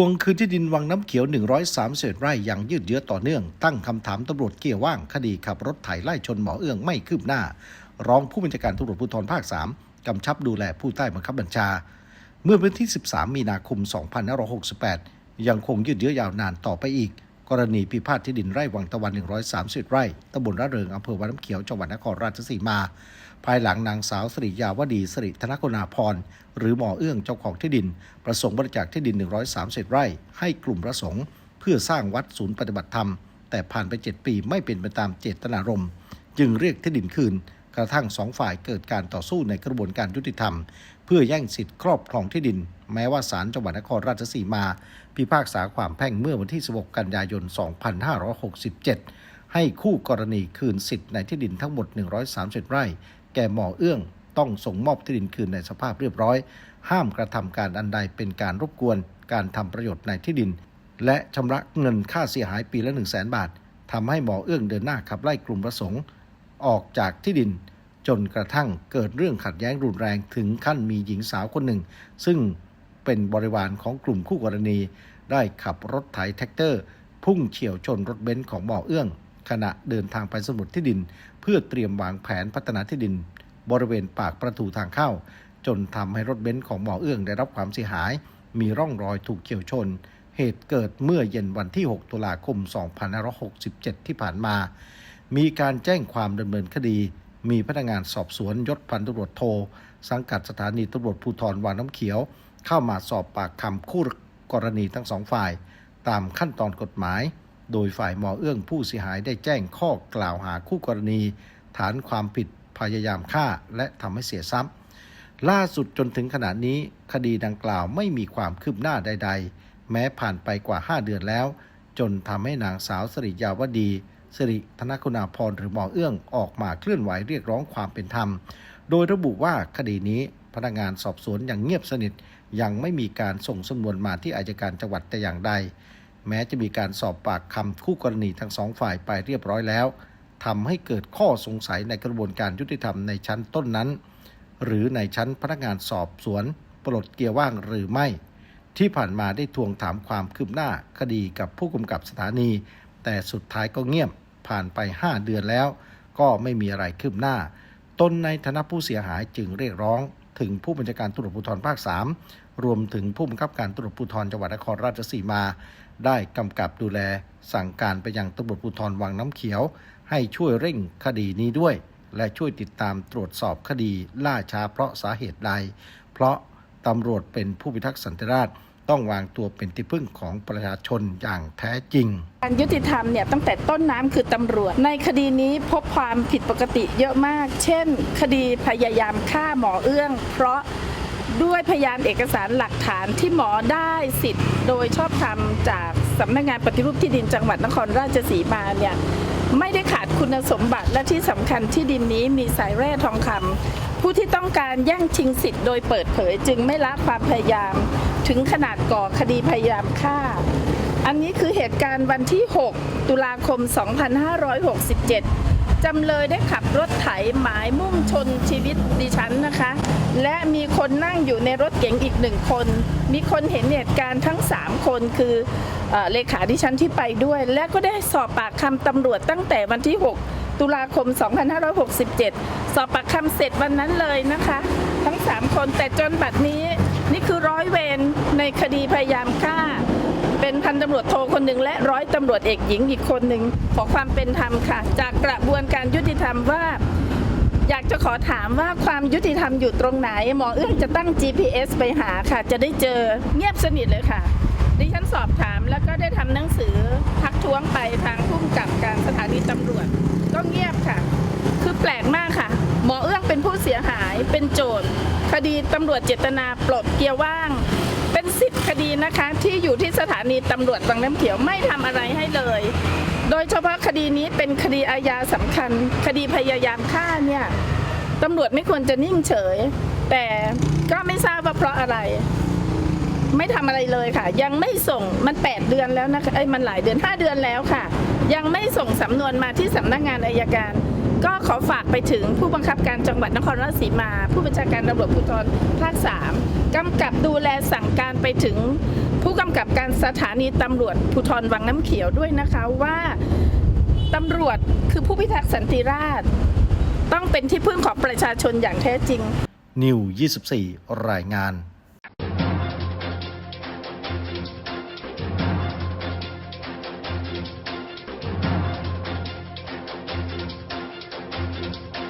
วงคืนที่ดินวังน้ำเขียว 130ไร่อย่างยืดเยื้อต่อเนื่อง ตั้งคำถามตำรวจเกี่ยวว่างคดีขับรถไถไล่ชนหมอเอื้องไม่คืบหน้า รองผู้บัญชาการตำรวจภูธรภาค 3 กำชับดูแลผู้ใต้บังคับบัญชา เมื่อวันที่ 13 มีนาคม 2568 ยังคงยืดเยื้อยาวนานต่อไปอีกก รณีพิพาทที่ดินไร่วังตะวัน 130 ไร่ตำบลระเริงอำเภอวังน้ำเขียวจังหวัดนครราชสีมา ภายหลังนางสาวสริยาวดีสริธนกุณาพร หรือหมอเอื้องเจ้าของที่ดิน ประสงค์บริจาคที่ดิน 130 ไร่ ให้กลุ่มพระสงฆ์เพื่อสร้างวัดศูนย์ปฏิบัติธรรม แต่ผ่านไป 7 ปีไม่เป็นไปตามเจตนารมณ์ จึงเรียกที่ดินคืน กระทั่งสองฝ่ายเกิดการต่อสู้ในกระบวนการยุติธรรม เพื่อแย่งสิทธิ์ครอบครองที่ดิน แม้ว่าศาลจังหวัดนครราชสีมา พิพากษาความแพ่งเมื่อวันที่ 16 กันยายน 2567 ให้คู่กรณีคืนสิทธิ์ในที่ดินทั้งหมด 130 ไร่ แก่หมอเอื้องต้องส่งมอบที่ดินคืนในสภาพเรียบร้อย ห้ามกระทำการอันใดเป็นการรบกวน การทำประโยชน์ในที่ดิน และชำระเงินค่าเสียหายปีละ 1 0 0 0 0แบาททำให้หมอเอื้องเดินหน้าขับไล่กลุ่มประสงค์ ออกจากที่ดิน จนกระทั่งเกิดเรื่องขัดแย้งรุนแรงถึงขั้นมีหญิงสาวคนหนึ่ง ซึ่งเป็นบริวารของกลุ่มคู่กรณี ได้ขับรถไถแท็กเตอร์ พุ่งเฉียวชนรถเบนซ์ของหมอเอื้อง ขณะเดินทางไปสมุดที่ดิน เพื่อเตรียมวางแผนพัฒนาที่ดิน บริเวณปากประตูทางเข้า จนทำให้รถเบนซ์ของหมอเอื้องได้รับความเสียหาย มีร่องรอยถูกเฉียวชน เหตุเกิดเมื่อเย็นวันที่ 6 ตุลาคม 2567 ที่ผ่านมา มีการแจ้งความดำเนินคดี มีพนักงานสอบสวนยศพันตำรวจโท สังกัดสถานีตำรวจภูธรวังน้ำเขียว เข้ามาสอบปากคำคู่กรณีทั้งสองฝ่าย ตามขั้นตอนกฎหมาย โดยฝ่ายหมอเอื้องผู้เสียหายได้แจ้งข้อกล่าวหาคู่กรณี ฐานความผิดพยายามฆ่าและทำให้เสียทรัพย์ ล่าสุดจนถึงขณะนี้ คดีดังกล่าวไม่มีความคืบหน้าใด ๆ แม้ผ่านไปกว่า 5 เดือนแล้ว จนทำให้นางสาวสริยาวดี สิริธนคุณาพรหรือหมอเอื้องออกมาเคลื่อนไหวเรียกร้องความเป็นธรรม โดยระบุว่าคดีนี้พนักงานสอบสวนอย่างเงียบสนิท ยังไม่มีการส่งสำนวนมาที่อายการจังหวัดแต่อย่างใด แม้จะมีการสอบปากคำคู่กรณีทั้งสองฝ่ายไปเรียบร้อยแล้วทำให้เกิดข้อสงสัยในกระบวนการยุติธรรมในชั้นต้นนั้น หรือในชั้นพนักงานสอบสวน ปลดเกียร์ว่างหรือไม่ ที่ผ่านมาได้ทวงถามความคืบหน้าคดีกับผู้กำกับสถานี แต่สุดท้ายก็เงียบ ผ่านไป 5 เดือนแล้ว ก็ไม่มีอะไรคืบหน้า ตนในฐานะผู้เสียหายจึงเรียกร้อง ถึงผู้บัญชาการตำรวจภูธรภาค 3 รวมถึงผู้บังคับการตำรวจภูธรจังหวัดนครราชสีมา ได้กำกับดูแล สั่งการไปยังตำรวจภูธรวังน้ำเขียว ให้ช่วยเร่งคดีนี้ด้วย และช่วยติดตามตรวจสอบคดีล่าช้าเพราะสาเหตุใด เพราะตำรวจเป็นผู้พิทักษ์สันติราษฎร์ ต้องวางตัวเป็นที่พึ่งของประชาชนอย่างแท้จริง การยุติธรรมเนี่ยตั้งแต่ต้นน้ำคือตำรวจ ในคดีนี้พบความผิดปกติเยอะมาก เช่น คดีพยายามฆ่าหมอเอื้อง เพราะด้วยพยานเอกสารหลักฐานที่หมอได้สิทธิ์ โดยชอบธรรมจากสำนักงานปฏิรูปที่ดินจังหวัดนครราชสีมาเนี่ยไม่ได้ขาดคุณสมบัติและที่สำคัญที่ดินนี้มีสายแร่ทองคำผู้ที่ต้องการแย่งชิงสิทธิ์โดยเปิดเผยจึงไม่ละความพยายาม ถึงขนาดก่อคดีพยายามฆ่า อันนี้คือเหตุการณ์วันที่ 6 ตุลาคม 2567 จำเลยได้ขับรถไถหมายมุ่งชนชีวิตดิฉันนะคะ และมีคนนั่งอยู่ในรถเก๋งอีกหนึ่งคน มีคนเห็นเหตุการณ์ทั้ง 3 คนคือเอเลขาดิฉันที่ไปด้วย และก็ได้สอบปากคำตำรวจตั้งแต่วันที่ 6 ตุลาคม 2567 สอบปากคำเสร็จวันนั้นเลยนะคะ ทั้ง 3 คนแต่จนบัดนี้ คือร้อยเวรในคดีพยายามฆ่า เป็นพันตำรวจโทคนหนึ่งและร้อยตำรวจเอกหญิงอีกคนหนึ่งขอความเป็นธรรมค่ะ จากกระบวนการยุติธรรมว่า อยากจะขอถามว่าความยุติธรรมอยู่ตรงไหน หมอเอื้องจะตั้ง GPS ไปหาค่ะ จะได้เจอเงียบสนิทเลยค่ะดิฉันสอบถามแล้วก็ได้ทำหนังสือทักท้วงไปทางผู้กำกับการสถานีตำรวจ ก็เงียบค่ะ คือแปลกมากค่ะ หมอเอื้องเป็นผู้เสียหายเป็นโจทย์ คดีตำรวจเจตนาปลดเกียร์ว่าง เป็นสิบคดีนะคะที่อยู่ที่สถานีตำรวจบางน้ำเขียวไม่ทำอะไรให้เลย โดยเฉพาะคดีนี้เป็นคดีอาญาสำคัญ คดีพยายามฆ่าเนี่ยตำรวจไม่ควรจะนิ่งเฉย แต่ก็ไม่ทราบว่าเพราะอะไร ไม่ทำอะไรเลยค่ะ ยังไม่ส่งมัน 8 เดือนแล้วนะคะไอ้ยมันหลายเดือน 5 เดือนแล้วค่ะ ยังไม่ส่งสำนวนมาที่สำนักงานอายการ ก็ขอฝากไปถึงผู้บังคับการจังหวัดนครราชสีมา ผู้บัญชาการตำรวจภูธรภาค3กำกับดูแลสั่งการไปถึง ผู้กำกับการสถานีตำรวจภูธรวังน้ำเขียวด้วยนะคะว่าตำรวจคือผู้พิทักษ์สันติราษฎร์ต้องเป็นที่พึ่งของประชาชนอย่างแท้จริง นิว 24 รายงาน